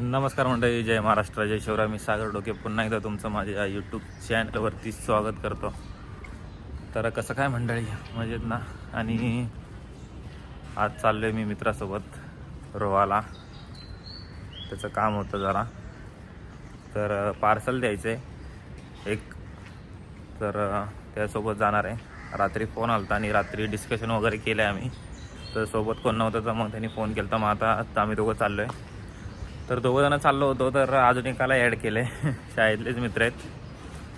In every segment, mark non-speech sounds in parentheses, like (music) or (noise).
नमस्कार मंडळी जय महाराष्ट्र जय शिवराय. मी सागर डोके. पुन्हा एकदा तुमचं माझ्या यूट्यूब चॅनलवरती स्वागत करतो. तर कसं काय मंडळी? मजेत ना? आणि आज चाललो आहे मी मित्रासोबत रोहाला. त्याचं काम होतं जरा. तर पार्सल द्यायचं आहे एक तर त्यासोबत जाणार आहे. रात्री फोन आला आणि रात्री डिस्कशन वगैरे केलं आहे आम्ही. तर सोबत कोण नव्हतं तर मग त्यांनी फोन केला तर मग आता आता आम्ही दोघं चाललो आहे तर दोघं जण चाललो होतो तर अजून एकाला ॲड केलं आहे (laughs) शाळेतलेच मित्र आहेत.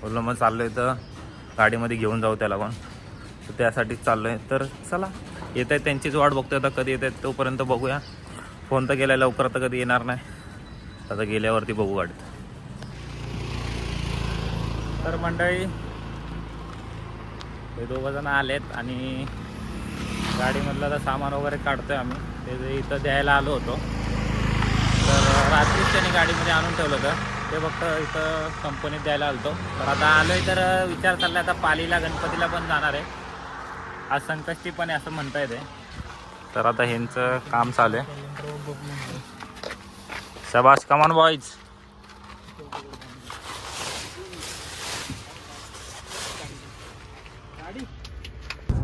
बोललो मग चाललो आहे तर गाडीमध्ये घेऊन जाऊ त्याला पण. तर त्यासाठीच चाललो आहे तर चला येत आहेत त्यांचीच वाट बघतोय आता कधी येत आहेत तोपर्यंत बघूया. फोन तर गेला लवकर तर कधी येणार नाही. आता गेल्यावरती बघू गाडीत तर मंडळी हे दोघं जण आलेत आणि गाडीमधलं आता सामान वगैरे काढतोय आम्ही. ते जे इथं द्यायला आलो होतो. रात्रीच त्यांनी गाडीमध्ये आणून ठेवलं होतं. ते फक्त इथं कंपनीत द्यायला आलतो. तर आता आलोय तर विचार चालला आता पालीला गणपतीला पण जाणार आहे. आज संकष्टी पण आहे असं म्हणता येते तर आता ह्यांचं काम चालू आहे. सबास कमान बॉईज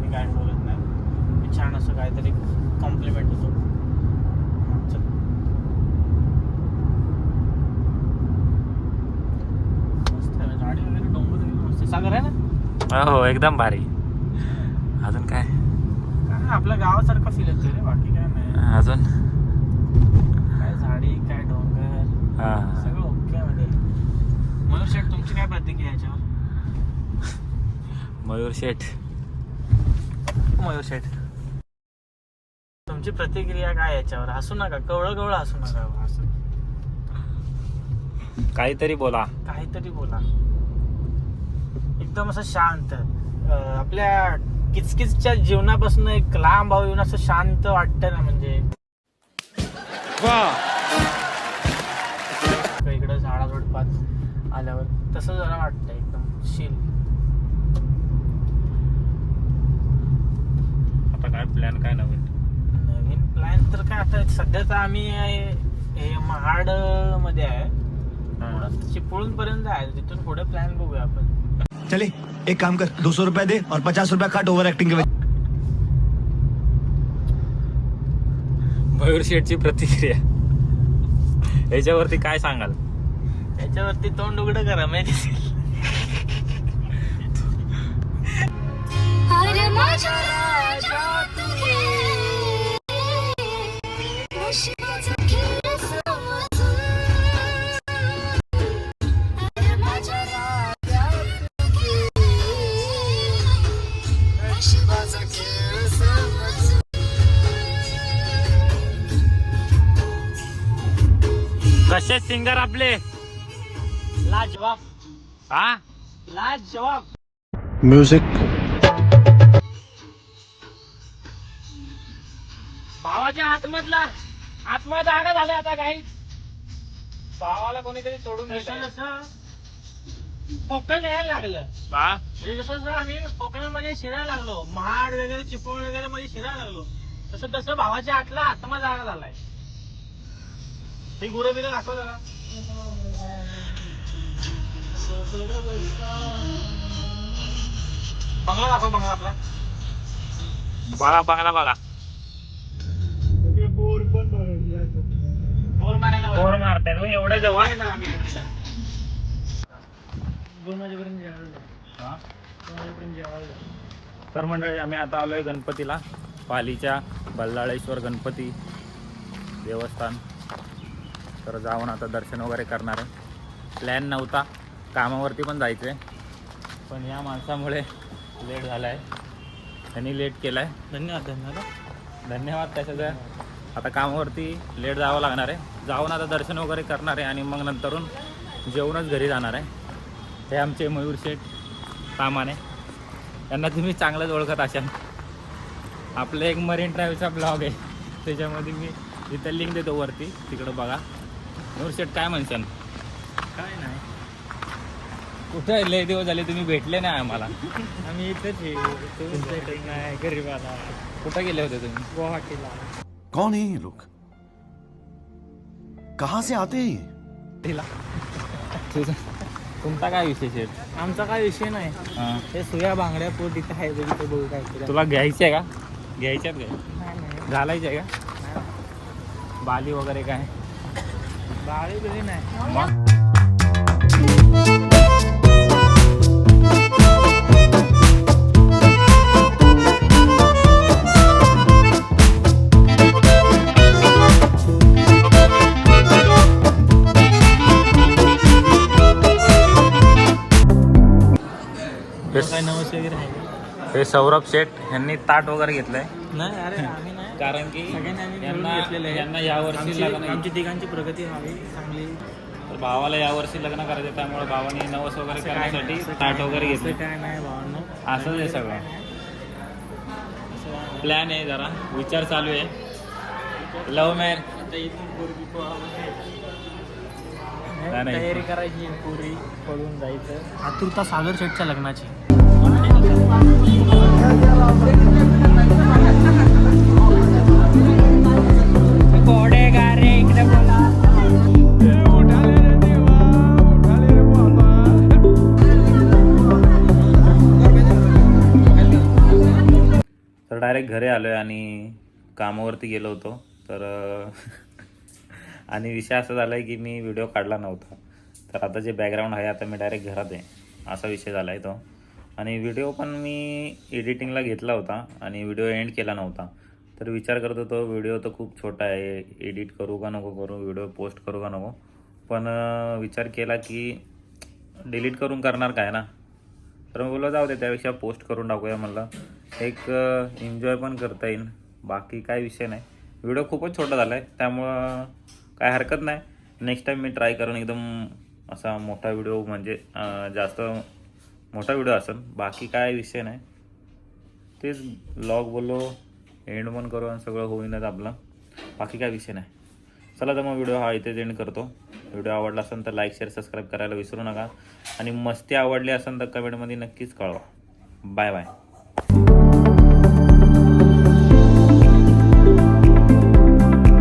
मी काय बोलत नाही. छान असं काहीतरी कॉम्प्लिमेंट होतो चल. मस्त आहे गाडी वगैरे डोंगर वगैरे मस्त आहे. सागर आहे ना? हो एकदम भारी. अजून काय? आपल्या गावासारखं फील येते रे बाकी काय नाही. अजून? काय झाडी काय डोंगर हा. सगळं ओके मध्ये. मयूर शेठ तुमची काय प्रतिक्रिया याच्यावर? मयूर शेठ. मयूर शेठ. तुमची प्रतिक्रिया काय याच्यावर? हसू नका कवळं कवळं हसू नका. काहीतरी बोला. काहीतरी बोला. एकदम असं शांत. आपल्या किचकिचच्या जीवनापासून एक लांब भाऊ येऊन असं शांत वाटतं ना म्हणजे. इकडं झाडाझुडपात आल्यावर तसं जरा वाटतं एकदम शील आता काय प्लॅन काय नवीन? नवीन प्लॅन तर काय आता सध्या तर आम्ही हे महाडमध्ये आहे चिपळूण पर्यंत आहे तिथून पुढे प्लॅन बघूया आपण. चले एक काम कर दो सौ रुपया दे और पचास रुपया काट ओवर एक्टिंग के वजह मयूर शेठची प्रतिक्रिया. याच्यावरती काय सांगाल? त्याच्यावरती तोंड उघडं करा माहिती माझ्या खेळ कसे सिंगर आपले. लाजवाब हा? लाजवाब म्यूजिक भावाच्या आतमधला आतमध्ये आगा झाला आता काही भावाला कोणीतरी सोडून जसं कोकण यायला लागलं. हा? म्हणजे जसं जसं आम्ही कोकणामध्ये शिरायला लागलो महाड वगैरे चिपळ वगैरे मध्ये शिरायला लागलो तसं तसं भावाच्या आतला आत्मा जागा झालाय. ही गुरं बिरं दाखव जरा बंगला दाखव बंगला आपला. बघा बघा बघा. बोर मारायला बोर मारताय तुम्ही एवढ्या जवळ? दोन वाजेपर्यंत जेवायला जाऊ. दोन वाजेपर्यंत जेवायला जाऊ. तर मंडळी आम्ही आता आलोय गणपतीला. पालीच्या बल्लाळेश्वर गणपती देवस्थान. तर जाऊन आता दर्शन वगैरे करणार आहे. प्लॅन नव्हता. कामावरती पण जायचं आहे पण या माणसामुळे लेट झाला आहे त्यांनी लेट केला आहे धन्यवाद धन्यवाद. धन्यवाद त्याच्याचं आता कामावरती लेट जावं लागणार आहे. जाऊन आता दर्शन वगैरे करणार आहे आणि मग नंतरून जेवणच घरी जाणार आहे. हे आमचे मयूर शेठ सामाने त्यांना तुम्ही चांगलंच ओळखत असाल. आपलं एक मरीन ड्राईव्हचा ब्लॉग आहे. त्याच्यामध्ये मी इथं लिंक देतो वरती. तिकडं बघा. मयूर शेठ काय म्हणशाल काय नाही. कुठं लय दिवस झाले तुम्ही भेटले नाही आम्हाला. आम्ही इथेच नाही. गरीबाला कुठं गेले होते तुम्ही? गुवाहाटीला. कौन है ये लोग? कहाँ से आते हैं ये? तुझा तुमचा काय विशेष आहे आमचा काय विषय नाही. हां. ते सुया बांगड्या पोट तिथे आहे बघ तिथे बघू काय करूया. तुला घ्यायचे का? घ्यायच्यात काय? नाही, नाही. घालायचे का? बाली वगैरे काय? बाळी बिळी नाही. मग? काय नवस वगैरे आहे? हे सौरभ शेठ यांनी ताट वगैरे घेतलंय नाही अरे आम्ही नाही कारण की सगळ्यांनी यांना. यांना यावर्षी लग्न आमची तिघांची प्रगती व्हावी चांगली तर भावाला यावर्षी लग्न करायचं त्यामुळे भावाने नवस वगैरे करण्यासाठी ताट वगैरे घेतले काय नाही भावांनो असंच आहे सगळं. प्लॅन आहे जरा विचार चालू आहे. नाही, नाही. तयारी करायची पुरी पळून जायचं आतुरता सागर शेठच्या लग्नाची तर डायरेक्ट घरी आलो आहे आणि कामावरती गेलो होतो. तर (laughs) आणि विषय असा झाला आहे की मी व्हिडिओ काढला नव्हता. तर आता जे बॅकग्राऊंड आहे आता मी डायरेक्ट घरात आहे. असा विषय झाला आहे तो. आणि व्हिडिओ पण मी एडिटिंगला घेतला होता आणि व्हिडिओ एंड केला नव्हता. तर विचार करत होतो व्हिडिओ तर खूप छोटा आहे एडिट करू का नको करू व्हिडिओ पोस्ट करू का नको? पण विचार केला की डिलीट करून करणार काय ना? तर मग बोललो जाऊ दे त्यापेक्षा पोस्ट करून टाकूया म्हणलं. एक एन्जॉय पण करता येईल. बाकी काय विषय नाही. व्हिडिओ खूपच छोटा झाला आहे त्यामुळं काय हरकत नाही. नेक्स्ट टाईम मी ट्राय करून एकदम असा मोठा व्हिडिओ म्हणजे जास्त मोठा व्हिडिओ असेल. बाकी काय विषय नाही. तेच ब्लॉग बोललो एंड पण करू आणि सगळं होईनच आपलं. बाकी काय विषय नाही. चला तर मग व्हिडिओ हा इथेच एंड करतो. व्हिडिओ आवडला असेल तर लाईक शेअर सबस्क्राईब करायला विसरू नका. आणि मस्ती आवडली असेल तर कमेंटमध्ये नक्कीच कळवा. Bye bye